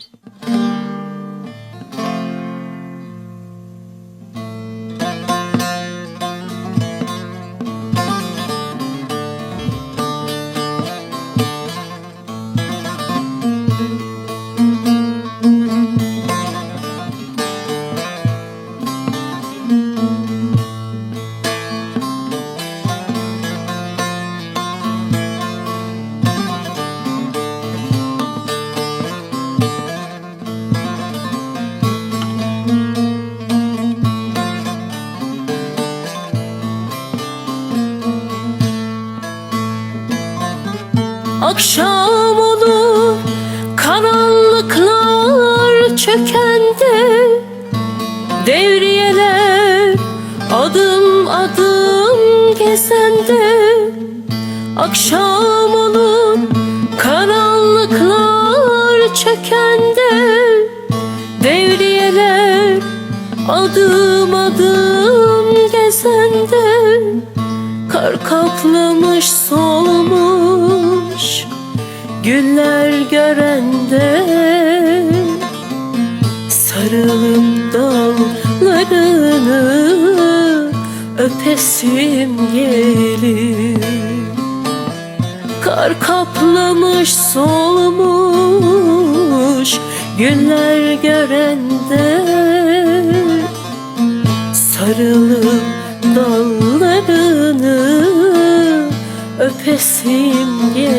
Cheers. Akşam olur karanlıklar çökende Devriyeler adım adım gezende. Akşam olur karanlıklar çökende Devriyeler adım adım gezende. Kar kaplamış solmuş Güller görende Sarılıp dallarını Öpesim gelir. Kar kaplamış solmuş Güller görende Sarılıp dallarını öpesim gelir